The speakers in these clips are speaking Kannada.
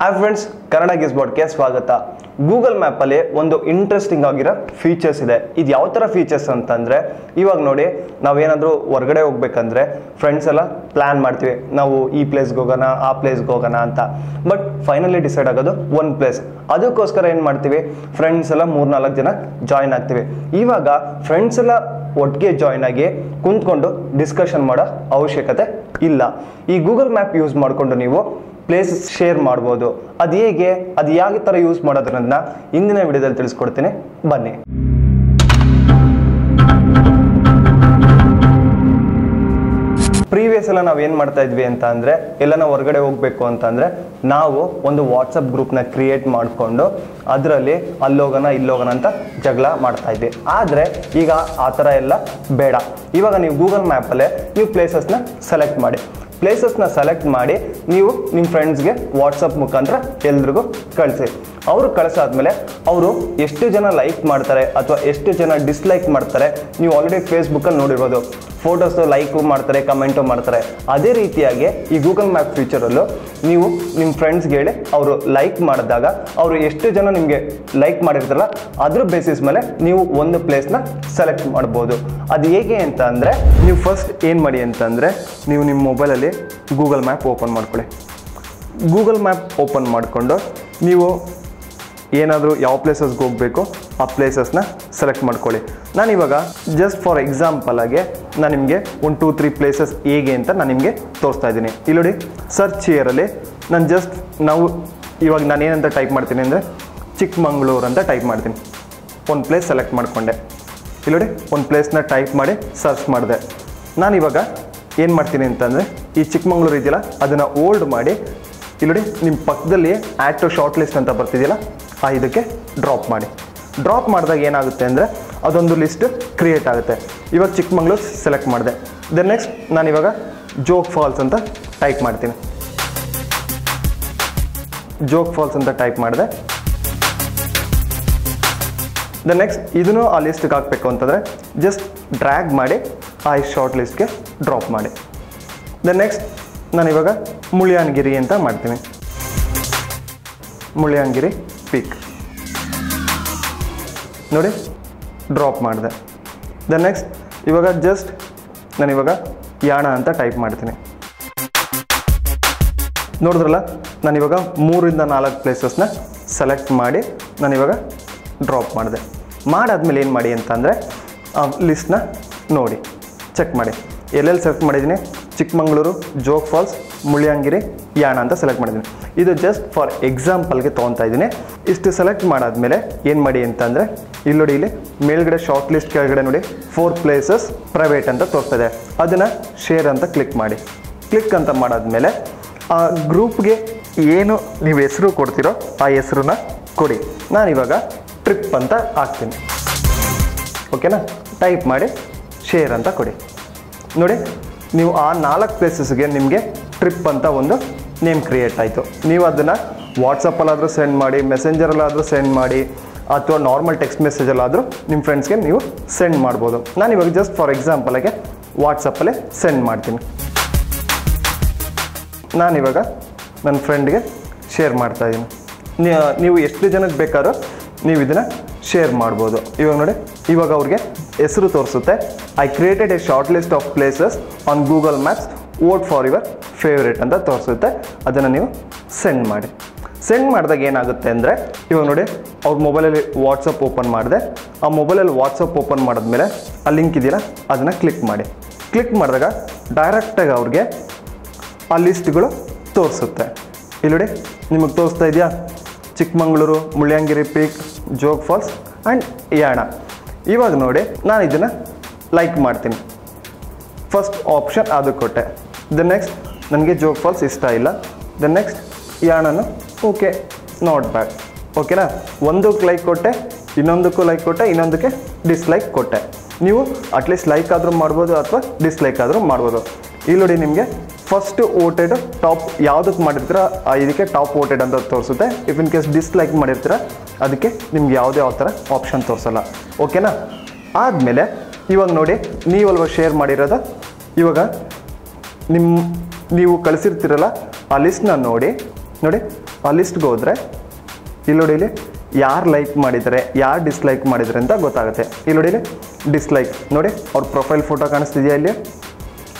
ಹಾಯ್ ಫ್ರೆಂಡ್ಸ್ ಕನ್ನಡ ಗಿಸ್ ಬೋರ್ಡ್ಗೆ ಸ್ವಾಗತ. ಗೂಗಲ್ ಮ್ಯಾಪಲ್ಲಿ ಒಂದು ಇಂಟ್ರೆಸ್ಟಿಂಗ್ ಆಗಿರೋ ಫೀಚರ್ಸ್ ಇದೆ. ಇದು ಯಾವ ಥರ ಫೀಚರ್ಸ್ ಅಂತಂದರೆ, ಇವಾಗ ನೋಡಿ, ನಾವೇನಾದರೂ ಹೊರಗಡೆ ಹೋಗ್ಬೇಕಂದ್ರೆ ಫ್ರೆಂಡ್ಸ್ ಎಲ್ಲ ಪ್ಲ್ಯಾನ್ ಮಾಡ್ತೀವಿ. ನಾವು ಈ ಪ್ಲೇಸ್ಗೆ ಹೋಗೋಣ, ಆ ಪ್ಲೇಸ್ಗೆ ಹೋಗೋಣ ಅಂತ. ಬಟ್ ಫೈನಲಿ ಡಿಸೈಡ್ ಆಗೋದು ಒಂದು ಪ್ಲೇಸ್ ಅದಕ್ಕೋಸ್ಕರ ಏನು ಮಾಡ್ತೀವಿ? ಫ್ರೆಂಡ್ಸ್ ಎಲ್ಲ ಮೂರ್ನಾಲ್ಕು ಜನ ಜಾಯ್ನ್ ಆಗ್ತೀವಿ. ಇವಾಗ ಫ್ರೆಂಡ್ಸ್ ಎಲ್ಲ ಒಟ್ಟಿಗೆ ಜಾಯ್ನ್ ಆಗಿ ಕುಂತ್ಕೊಂಡು ಡಿಸ್ಕಷನ್ ಮಾಡೋ ಅವಶ್ಯಕತೆ ಇಲ್ಲ. ಈ ಗೂಗಲ್ ಮ್ಯಾಪ್ ಯೂಸ್ ಮಾಡಿಕೊಂಡು ನೀವು ಪ್ಲೇಸ್ ಶೇರ್ ಮಾಡ್ಬೋದು. ಅದು ಹೇಗೆ? ಅದು ಯಾವ ಥರ ಯೂಸ್ ಮಾಡೋದ್ರನ್ನ ಇಂದಿನ ವಿಡಿಯೋದಲ್ಲಿ ತಿಳಿಸ್ಕೊಡ್ತೀನಿ. ಬನ್ನಿ. ಪ್ರೀವಿಯಸ್ ಎಲ್ಲ ನಾವು ಏನು ಮಾಡ್ತಾ ಇದ್ವಿ ಅಂತ ಅಂದರೆ ನಾವು ಹೊರಗಡೆ ಹೋಗಬೇಕು ಅಂತಂದರೆ ನಾವು ಒಂದು ವಾಟ್ಸಪ್ ಗ್ರೂಪ್ನ ಕ್ರಿಯೇಟ್ ಮಾಡಿಕೊಂಡು, ಅದರಲ್ಲಿ ಅಲ್ಲೋಗೋಣ, ಇಲ್ಲೋಗೋಣ ಅಂತ ಜಗಳ ಮಾಡ್ತಾ ಇದ್ವಿ. ಆದರೆ, ಈಗ ಆ ಥರ ಎಲ್ಲ ಬೇಡ. ಇವಾಗ ನೀವು ಗೂಗಲ್ ಮ್ಯಾಪಲ್ಲೇ ನೀವು ಪ್ಲೇಸಸ್ನ ಸೆಲೆಕ್ಟ್ ಮಾಡಿ. ಪ್ಲೇಸಸ್ನ ಸೆಲೆಕ್ಟ್ ಮಾಡಿ ನೀವು ನಿಮ್ಮ ಫ್ರೆಂಡ್ಸ್ಗೆ ವಾಟ್ಸಪ್ ಮುಖಾಂತರ ಎಲ್ರಿಗೂ ಕಳಿಸಿ. ಅವರು ಕಳಿಸಾದ್ಮೇಲೆ ಅವರು ಎಷ್ಟು ಜನ ಲೈಕ್ ಮಾಡ್ತಾರೆ ಅಥವಾ ಎಷ್ಟು ಜನ ಡಿಸ್ಲೈಕ್ ಮಾಡ್ತಾರೆ, ನೀವು ಆಲ್ರೆಡಿ ಫೇಸ್ಬುಕ್ಕಲ್ಲಿ ನೋಡಿರ್ಬೋದು. ಫೋಟೋಸು ಲೈಕು ಮಾಡ್ತಾರೆ ಕಮೆಂಟು ಮಾಡ್ತಾರೆ. ಅದೇ ರೀತಿಯಾಗಿ ಈ ಗೂಗಲ್ ಮ್ಯಾಪ್ ಫೀಚರಲ್ಲೂ ನೀವು ನಿಮ್ಮ ಫ್ರೆಂಡ್ಸ್ಗೆ ಹೇಳಿ ಅವರು ಲೈಕ್ ಮಾಡಿದಾಗ, ಅವರು ಎಷ್ಟು ಜನ ನಿಮಗೆ ಲೈಕ್ ಮಾಡಿರ್ತಾರಲ್ಲ, ಅದ್ರ ಬೇಸಿಸ್ ಮೇಲೆ ನೀವು ಒಂದು ಪ್ಲೇಸ್ನ ಸೆಲೆಕ್ಟ್ ಮಾಡ್ಬೋದು. ಅದು ಹೇಗೆ ಅಂತ ಅಂದರೆ, ನೀವು ಫಸ್ಟ್ ಏನು ಮಾಡಿ ಅಂತಂದರೆ ನೀವು ನಿಮ್ಮ ಮೊಬೈಲಲ್ಲಿ ಗೂಗಲ್ ಮ್ಯಾಪ್ ಓಪನ್ ಮಾಡ್ಕೊಳ್ಳಿ. ಗೂಗಲ್ ಮ್ಯಾಪ್ ಓಪನ್ ಮಾಡಿಕೊಂಡು, ನೀವು ಏನಾದರೂ ಯಾವ ಪ್ಲೇಸಸ್ಗೆ ಹೋಗಬೇಕು ಆ ಪ್ಲೇಸಸ್ನ ಸೆಲೆಕ್ಟ್ ಮಾಡ್ಕೊಳ್ಳಿ. ನಾನಿವಾಗ ಜಸ್ಟ್ ಫಾರ್ ಎಕ್ಸಾಂಪಲ್ ಆಗಿ ನಾನು ನಿಮಗೆ ಒನ್ ಟೂ ತ್ರೀ ಪ್ಲೇಸಸ್ ಹೇಗೆ ಅಂತ ನಾನು ನಿಮಗೆ ತೋರಿಸ್ತಾ ಇದ್ದೀನಿ. ಇಲ್ಲಿ ನೋಡಿ ಸರ್ಚ್ ಇಯರಲ್ಲಿ ನಾನು ಜಸ್ಟ್ ನಾವು ಇವಾಗ ನಾನು ಏನಂತ ಟೈಪ್ ಮಾಡ್ತೀನಿ ಅಂದರೆ ಚಿಕ್ಕಮಂಗ್ಳೂರು ಅಂತ ಟೈಪ್ ಮಾಡ್ತೀನಿ. ಒಂದು ಪ್ಲೇಸ್ ಸೆಲೆಕ್ಟ್ ಮಾಡಿಕೊಂಡೆ. ಇಲ್ಲಿ ನೋಡಿ ಒಂದು ಪ್ಲೇಸ್ನ ಟೈಪ್ ಮಾಡಿ ಸರ್ಚ್ ಮಾಡಿದೆ. ನಾನು ಇವಾಗ ಏನು ಮಾಡ್ತೀನಿ ಅಂತಂದರೆ ಈ ಚಿಕ್ಕಮಂಗ್ಳೂರು ಇದೆಯಲ್ಲ, ಅದನ್ನು ಓಲ್ಡ್ ಮಾಡಿ ಇಲ್ಲಿ ನೋಡಿ ನಿಮ್ಮ ಪಕ್ಕದಲ್ಲಿ ಆ್ಯಡ್ ಶಾರ್ಟ್ ಲಿಸ್ಟ್ ಅಂತ ಬರ್ತಿದೆಯಲ್ಲ ಆ ಇದಕ್ಕೆ ಡ್ರಾಪ್ ಮಾಡಿ. ಡ್ರಾಪ್ ಮಾಡಿದಾಗ ಏನಾಗುತ್ತೆ ಅಂದರೆ ಅದೊಂದು ಲಿಸ್ಟ್ ಕ್ರಿಯೇಟ್ ಆಗುತ್ತೆ. ಇವಾಗ ಚಿಕ್ಕಮಂಗ್ಳೂರು ಸೆಲೆಕ್ಟ್ ಮಾಡಿದೆ. ದೆನ್ ನೆಕ್ಸ್ಟ್ ನಾನಿವಾಗ ಜೋಗ್ ಫಾಲ್ಸ್ ಅಂತ ಟೈಪ್ ಮಾಡ್ತೀನಿ. ಜೋಗ್ ಫಾಲ್ಸ್ ಅಂತ ಟೈಪ್ ಮಾಡಿದೆ. ದ ನೆಕ್ಸ್ಟ್ ಇದನ್ನು ಆ ಲಿಸ್ಟ್ಗೆ ಹಾಕಬೇಕು ಅಂತಂದರೆ ಜಸ್ಟ್ ಡ್ರ್ಯಾಗ್ ಮಾಡಿ ಆ ಶಾರ್ಟ್ ಲಿಸ್ಟ್ಗೆ ಡ್ರಾಪ್ ಮಾಡಿ. ದ ನೆಕ್ಸ್ಟ್ ನಾನಿವಾಗ ಮುಳ್ಯಾನಗಿರಿ ಅಂತ ಮಾಡ್ತೀನಿ. ಮುಳ್ಯಾನಗಿರಿ ಪೀಕ್ ನೋಡಿ ಡ್ರಾಪ್ ಮಾಡಿದೆ. ದ ನೆಕ್ಸ್ಟ್ ಇವಾಗ ಜಸ್ಟ್ ನಾನು ಇವಾಗ ಯಾಣ ಅಂತ ಟೈಪ್ ಮಾಡ್ತೀನಿ. ನೋಡಿದ್ರಲ್ಲ, ನಾನು ಇವಾಗ ಮೂರಿಂದ ನಾಲ್ಕು ಪ್ಲೇಸಸ್ನ ಸೆಲೆಕ್ಟ್ ಮಾಡಿ ನಾನು ಇವಾಗ ಡ್ರಾಪ್ ಮಾಡಿದೆ. ಮಾಡಾದ್ಮೇಲೆ ಏನು ಮಾಡಿ ಅಂತಂದರೆ, ಆ ಲಿಸ್ಟ್ನ ನೋಡಿ ಚೆಕ್ ಮಾಡಿ. ಎಲ್ಲೆಲ್ಲಿ ಸೆಲೆಕ್ಟ್ ಮಾಡಿದ್ದೀನಿ? ಚಿಕ್ಕಮಗಳೂರು, ಜೋಗ್ ಫಾಲ್ಸ್, ಮುಳ್ಯಂಗಿರಿ, ಯಾಣ ಅಂತ ಸೆಲೆಕ್ಟ್ ಮಾಡಿದ್ದೀನಿ. ಇದು ಜಸ್ಟ್ ಫಾರ್ ಎಕ್ಸಾಂಪಲ್ಗೆ ತೊಗೊತಾ ಇದ್ದೀನಿ. ಇಷ್ಟು ಸೆಲೆಕ್ಟ್ ಮಾಡಾದ್ಮೇಲೆ ಏನು ಮಾಡಿ ಅಂತಂದರೆ, ಇಲ್ಲಿ ನೋಡಿ ಇಲ್ಲಿ, ಮೇಲ್ಗಡೆ ಶಾರ್ಟ್ ಲಿಸ್ಟ್ ಕೆಳಗಡೆ ನೋಡಿ ಫೋರ್ ಪ್ಲೇಸಸ್ ಪ್ರೈವೇಟ್ ಅಂತ ತೋರಿಸ್ತದೆ ಅದನ್ನು ಶೇರ್ ಅಂತ ಕ್ಲಿಕ್ ಮಾಡಿ. ಕ್ಲಿಕ್ ಅಂತ ಮಾಡಾದ್ಮೇಲೆ, ಆ ಗ್ರೂಪ್ಗೆ ಏನು ನೀವು ಹೆಸರು ಕೊಡ್ತೀರೋ ಆ ಹೆಸರನ್ನ ಕೊಡಿ. ನಾನಿವಾಗ ಟ್ರಿಪ್ ಅಂತ ಹಾಕ್ತೀನಿ. ಓಕೆನಾ ಟೈಪ್ ಮಾಡಿ ಶೇರ್ ಅಂತ ಕೊಡಿ. ನೋಡಿ, ನೀವು ಆ ನಾಲ್ಕು ಪ್ಲೇಸಸ್ಗೆ ನಿಮಗೆ ಟ್ರಿಪ್ ಅಂತ ಒಂದು ನೇಮ್ ಕ್ರಿಯೇಟ್ ಆಯಿತು. ನೀವು ಅದನ್ನು ವಾಟ್ಸಪ್ಪಲ್ಲಾದರೂ ಸೆಂಡ್ ಮಾಡಿ ಮೆಸೆಂಜರಲ್ಲಾದರೂ ಸೆಂಡ್ ಮಾಡಿ, ಅಥವಾ ನಾರ್ಮಲ್ ಟೆಕ್ಸ್ಟ್ ಮೆಸೇಜಲ್ಲಾದರೂ ನಿಮ್ಮ ಫ್ರೆಂಡ್ಸ್ಗೆ ನೀವು ಸೆಂಡ್ ಮಾಡ್ಬೋದು. ನಾನು ಇವಾಗ ಜಸ್ಟ್ ಫಾರ್ ಎಕ್ಸಾಂಪಲಾಗೆ ವಾಟ್ಸಪ್ಪಲ್ಲೇ ಸೆಂಡ್ ಮಾಡ್ತೀನಿ. ನಾನಿವಾಗ ನನ್ನ ಫ್ರೆಂಡ್ಗೆ ಶೇರ್ ಮಾಡ್ತಾ ಇದ್ದೀನಿ. ನೀವು ಎಷ್ಟು ಜನಕ್ಕೆ ಬೇಕಾದ್ರೂ ನೀವು ಇದನ್ನು ಶೇರ್ ಮಾಡ್ಬೋದು. ಇವಾಗ ನೋಡಿ, ಇವಾಗ ಅವ್ರಿಗೆ ಹೆಸರು ತೋರಿಸುತ್ತೆ. I created a short list of places on Google maps vote for your favourite ಅಂತ ತೋರಿಸುತ್ತೆ. ಅದನ್ನು ನೀವು ಸೆಂಡ್ ಮಾಡಿ. ಸೆಂಡ್ ಮಾಡಿದಾಗ ಏನಾಗುತ್ತೆ ಅಂದರೆ, ಇವಾಗ ನೋಡಿ, ಅವ್ರ ಮೊಬೈಲಲ್ಲಿ ವಾಟ್ಸಪ್ ಓಪನ್ ಮಾಡಿದೆ. ಆ ಮೊಬೈಲಲ್ಲಿ ವಾಟ್ಸಪ್ ಓಪನ್ ಮಾಡಿದ್ಮೇಲೆ ಆ ಲಿಂಕ್ ಇದೆಯಲ್ಲ, ಅದನ್ನು ಕ್ಲಿಕ್ ಮಾಡಿ. ಕ್ಲಿಕ್ ಮಾಡಿದಾಗ ಡೈರೆಕ್ಟಾಗಿ ಅವ್ರಿಗೆ ಆ ಲಿಸ್ಟ್ಗಳು ತೋರಿಸುತ್ತೆ. ಇಲ್ಲಿ ನೋಡಿ, ನಿಮಗೆ ತೋರಿಸ್ತಾ ಇದೆಯಾ? Chikmagalur, Mullayanagiri, peak, Jog falls and Yana. ಇವಾಗ ನೋಡಿ, ನಾನು ಇದನ್ನು ಲೈಕ್ ಮಾಡ್ತೀನಿ. ಫಸ್ಟ್ ಆಪ್ಷನ್ ಅದು ಕೊಟ್ಟೆ. ದ ನೆಕ್ಸ್ಟ್ ನನಗೆ ಜೋಗ್ ಫಾಲ್ಸ್ ಇಷ್ಟ ಇಲ್ಲ. ದ ನೆಕ್ಸ್ಟ್ ಯಾಣನು ಓಕೆ ನಾಟ್ ಬ್ಯಾಡ್ ಓಕೆನಾ ಒಂದಕ್ಕೆ ಲೈಕ್ ಕೊಟ್ಟೆ, ಇನ್ನೊಂದಕ್ಕೂ ಲೈಕ್ ಕೊಟ್ಟೆ, ಇನ್ನೊಂದಕ್ಕೆ ಡಿಸ್ಲೈಕ್ ಕೊಟ್ಟೆ. ನೀವು ಅಟ್ಲೀಸ್ಟ್ ಲೈಕ್ ಆದರೂ ಮಾಡ್ಬೋದು ಅಥವಾ ಡಿಸ್ಲೈಕ್ ಆದರೂ ಮಾಡ್ಬೋದು. ಇಲ್ಲಿ ನೋಡಿ ನಿಮಗೆ ಫಸ್ಟ್ ಓಟೆಡ್ ಟಾಪ್ ಯಾವುದಕ್ಕೆ ಮಾಡಿರ್ತೀರ? ಇದಕ್ಕೆ ಟಾಪ್ ಓಟೆಡ್ ಅಂತ ತೋರಿಸುತ್ತೆ. ಇಫ್ ಇನ್ ಕೇಸ್ ಡಿಸ್ಲೈಕ್ ಮಾಡಿರ್ತೀರ, ಅದಕ್ಕೆ ನಿಮ್ಗೆ ಯಾವುದೇ ಯಾವ ಥರ ಆಪ್ಷನ್ ತೋರಿಸಲ್ಲ. ಓಕೆನಾ ಆದಮೇಲೆ, ಇವಾಗ ನೋಡಿ, ನೀವಲ್ವ ಶೇರ್ ಮಾಡಿರೋದು? ಇವಾಗ ನಿಮ್ಮ ನೀವು ಕಳಿಸಿರ್ತೀರಲ್ಲ, ಆ ಲಿಸ್ಟ್ನ ನೋಡಿ ನೋಡಿ, ಆ ಲಿಸ್ಟ್ಗೆ ಹೋದರೆ ಇಲ್ಲಿ ನೋಡಿ ಇಲ್ಲಿ, ಯಾರು ಲೈಕ್ ಮಾಡಿದರೆ, ಯಾರು ಡಿಸ್ಲೈಕ್ ಮಾಡಿದರೆ ಅಂತ ಗೊತ್ತಾಗುತ್ತೆ. ಇಲ್ಲಿ ನೋಡಿ ಇಲ್ಲಿ ಡಿಸ್ಲೈಕ್ ನೋಡಿ, ಅವ್ರ ಪ್ರೊಫೈಲ್ ಫೋಟೋ ಕಾಣಿಸ್ತಿದೆಯಾ ಇಲ್ಲಿ?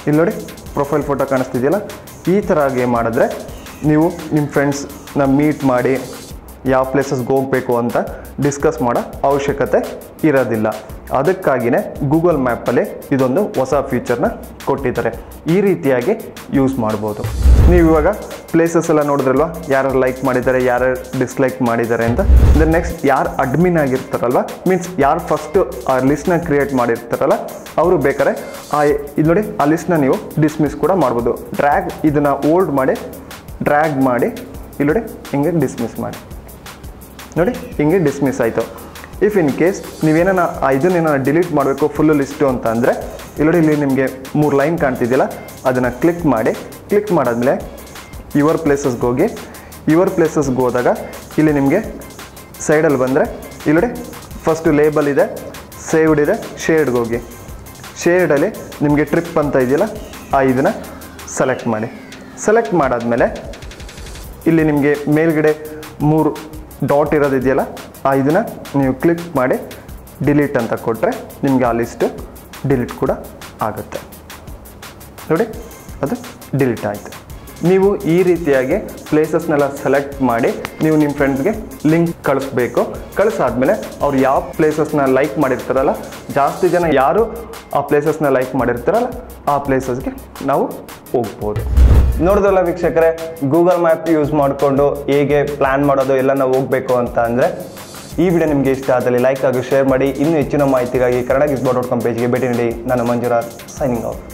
ಇಲ್ಲಿ ನೋಡಿ ಪ್ರೊಫೈಲ್ ಫೋಟೋ ಕಾಣಿಸ್ತಿದೆಯಲ್ಲ? ಈ ಥರ ಗೇಮ್ ಮಾಡಿದ್ರೆ, ನೀವು ನಿಮ್ಮ ಫ್ರೆಂಡ್ಸ್ನ ಮೀಟ್ ಮಾಡಿ, ಯಾವ ಪ್ಲೇಸಸ್ಗೆ ಹೋಗಬೇಕು ಅಂತ ಡಿಸ್ಕಸ್ ಮಾಡೋ ಅವಶ್ಯಕತೆ ಇರೋದಿಲ್ಲ. ಅದಕ್ಕಾಗಿಯೇ ಗೂಗಲ್ ಮ್ಯಾಪಲ್ಲಿ ಇದೊಂದು ಹೊಸ ಫೀಚರ್ನ ಕೊಟ್ಟಿದ್ದಾರೆ. ಈ ರೀತಿಯಾಗಿ ಯೂಸ್ ಮಾಡ್ಬೋದು. ನೀವು ಇವಾಗ ಪ್ಲೇಸಸ್ ಎಲ್ಲ ನೋಡಿದ್ರಲ್ವ? ಯಾರು ಲೈಕ್ ಮಾಡಿದ್ದಾರೆ ಯಾರು ಡಿಸ್ಲೈಕ್ ಮಾಡಿದ್ದಾರೆ ಅಂತ. ದೆನ್ ನೆಕ್ಸ್ಟ್ ಯಾರು ಅಡ್ಮಿನ್ ಆಗಿರ್ತಾರಲ್ವ? ಮೀನ್ಸ್ ಯಾರು ಫಸ್ಟು ಆ ಲಿಸ್ಟ್ನ ಕ್ರಿಯೇಟ್ ಮಾಡಿರ್ತಾರಲ್ಲ, ಅವರು ಬೇಕಾದ್ರೆ ಆ ಇದು ನೋಡಿ, ಆ ಲಿಸ್ಟ್ನ ನೀವು ಡಿಸ್ಮಿಸ್ ಕೂಡ ಮಾಡ್ಬೋದು. ಡ್ರ್ಯಾಗ್ ಇದನ್ನು ಓಲ್ಡ್ ಮಾಡಿ ಡ್ರ್ಯಾಗ್ ಮಾಡಿ, ಇಲ್ಲಿ ನೋಡಿ, ಹಿಂಗೆ ಡಿಸ್ಮಿಸ್ ಮಾಡಿ. ನೋಡಿ, ಹಿಂಗೆ ಡಿಸ್ಮಿಸ್ ಆಯಿತು. ಇಫ್ ಇನ್ ಕೇಸ್ ನೀವೇನ ಇದನ್ನೇನ ಡಿಲೀಟ್ ಮಾಡಬೇಕು ಫುಲ್ಲು ಲಿಸ್ಟು ಅಂತ ಅಂದರೆ ಇಲ್ಲಿ ಇಲ್ಲಿ ನಿಮಗೆ ಮೂರು ಲೈನ್ ಕಾಣ್ತಿದೆಯಲ್ಲ, ಅದನ್ನು ಕ್ಲಿಕ್ ಮಾಡಿ ಕ್ಲಿಕ್ ಮಾಡಾದ್ಮೇಲೆ ಯುವರ್ ಪ್ಲೇಸಸ್ಗೆ ಹೋಗಿ ಯುವರ್ ಪ್ಲೇಸಸ್ಗೆ ಹೋದಾಗ ಇಲ್ಲಿ ನಿಮಗೆ ಸೈಡಲ್ಲಿ ಬಂದರೆ ಇಲ್ಲಿ ಫಸ್ಟು ಲೇಬಲ್ ಇದೆ ಸೇವ್ಡ್ ಇದೆ ಶೇರ್ಡ್ಗೆ ಹೋಗಿ. ಶೇರ್ಡಲ್ಲಿ ನಿಮಗೆ ಟ್ರಿಪ್ ಅಂತ ಇದೆಯಲ್ಲ, ಆ ಇದನ್ನು ಸೆಲೆಕ್ಟ್ ಮಾಡಿ. ಸೆಲೆಕ್ಟ್ ಮಾಡಾದಮೇಲೆ ಇಲ್ಲಿ ನಿಮಗೆ ಮೇಲ್ಗಡೆ ಮೂರು ಡಾಟ್ ಇರೋದಿದೆಯಲ್ಲ ಆ ಇದನ್ನು ನೀವು ಕ್ಲಿಕ್ ಮಾಡಿ ಡಿಲೀಟ್ ಅಂತ ಕೊಟ್ಟರೆ ನಿಮಗೆ ಆ ಲಿಸ್ಟ್ ಡಿಲೀಟ್ ಕೂಡ ಆಗುತ್ತೆ. ನೋಡಿ, ಅದು ಡಿಲೀಟ್ ಆಯಿತು. ನೀವು ಈ ರೀತಿಯಾಗಿ ಪ್ಲೇಸಸ್ನೆಲ್ಲ ಸೆಲೆಕ್ಟ್ ಮಾಡಿ ನೀವು ನಿಮ್ಮ ಫ್ರೆಂಡ್ಸ್ಗೆ ಲಿಂಕ್ ಕಳಿಸ್ಬೇಕು. ಕಳಿಸಾದ್ಮೇಲೆ ಅವ್ರು ಯಾವ ಪ್ಲೇಸಸ್ನ ಲೈಕ್ ಮಾಡಿರ್ತಾರಲ್ಲ, ಜಾಸ್ತಿ ಜನ ಯಾರು ಆ ಪ್ಲೇಸಸ್ನ ಲೈಕ್ ಮಾಡಿರ್ತಾರಲ್ಲ, ಆ ಪ್ಲೇಸಸ್ಗೆ ನಾವು ಹೋಗ್ಬೋದು. ನೋಡಿದ್ರಲ್ಲ ವೀಕ್ಷಕರೇ ಗೂಗಲ್ ಮ್ಯಾಪ್ ಯೂಸ್ ಮಾಡಿಕೊಂಡು ಹೇಗೆ ಪ್ಲ್ಯಾನ್ ಮಾಡೋದು ಎಲ್ಲ ನಾವು ಹೋಗಬೇಕು ಅಂತ ಅಂದರೆ ಈ ವಿಡಿಯೋ ನಿಮಗೆ ಇಷ್ಟ ಆದಲ್ಲಿ ಲೈಕ್ ಹಾಗೂ ಶೇರ್ ಮಾಡಿ. ಇನ್ನೂ ಹೆಚ್ಚಿನ ಮಾಹಿತಿಗಾಗಿ ಕನ್ನಡ ಗಿಸ್ಬೋ ಡಾಟ್ ಕಾಮ್ ಪೇಜ್ಗೆ ಭೇಟಿ ನೀಡಿ. ನಾನು ಮಂಜುರಾಜ್ ಸೈನಿಂಗ್ ಔಟ್